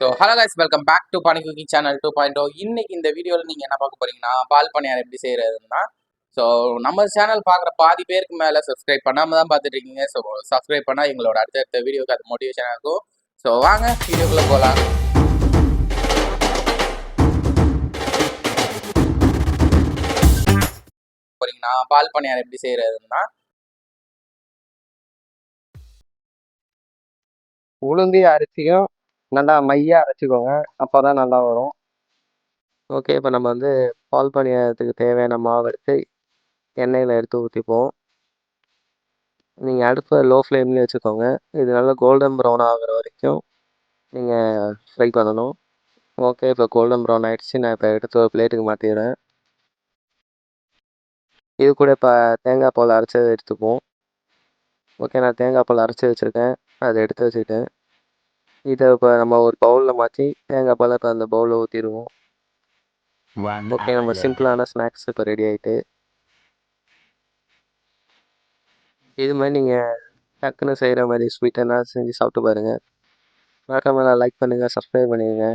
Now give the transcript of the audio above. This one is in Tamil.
So hello guys welcome back to பனி cooking channel two point O இன்னைக்கு இந்த வீடியோவில் நீங்கள் என்ன பார்க்க போறீங்கன்னா பால் பணியார் எப்படி செய்யறதுன்னா ஸோ நம்ம சேனல் பார்க்குற பாதி பேருக்கு மேலே சப்ஸ்கிரைப் பண்ணாமல் தான் பார்த்துட்டு இருக்கீங்க. ஸோ சப்ஸ்கிரைப் பண்ணால் எங்களோட அடுத்தடுத்த வீடியோக்கு அது மோட்டிவேஷனாக இருக்கும். ஸோ வாங்க வீடியோக்குள்ளே போகலாம் போறீங்கன்னா பால் பணியார் எப்படி செய்யறதுன்னா உளுந்தி அரிசியும் நல்லா மையாக அரைச்சிக்கோங்க. அப்போ தான் நல்லா வரும். ஓகே இப்போ நம்ம வந்து பால் பணியாரத்துக்கு தேவையான மாவு எடுத்து எண்ணெயில் எடுத்து ஊற்றிப்போம் நீங்கள் அடுப்பை லோ ஃப்ளேம்லேயே வச்சுக்கோங்க. இது நல்லா கோல்டன் ப்ரௌன் ஆகிற வரைக்கும் நீங்கள் ஃப்ரை பண்ணணும். ஓகே இப்போ கோல்டன் ப்ரௌன் ஆகிடுச்சு நான் இப்போ எடுத்து ஒரு பிளேட்டுக்கு மாற்றிடுறேன் இது கூட இப்போ தேங்காய் பால் அரைச்சது எடுத்துப்போம். ஓகே நான் தேங்காய் பால் அரைச்சி வச்சுருக்கேன். அதை எடுத்து வச்சுக்கிட்டேன். இதை இப்போ நம்ம ஒரு பவுலில் மாற்றி தேங்காய் பாலை இப்போ அந்த பவுலில் ஊற்றிடுவோம் One ஓகே நம்ம hour. சிம்பிளான ஸ்நாக்ஸ் இப்போ ரெடி ஆகிட்டு இது மாதிரி நீங்கள் டக்குன்னு செய்கிற மாதிரி ஸ்வீட்டெல்லாம் செஞ்சு சாப்பிட்டு பாருங்கள் மறக்காம லைக் பண்ணுங்கள் சப்ஸ்கிரைப் பண்ணிடுங்க.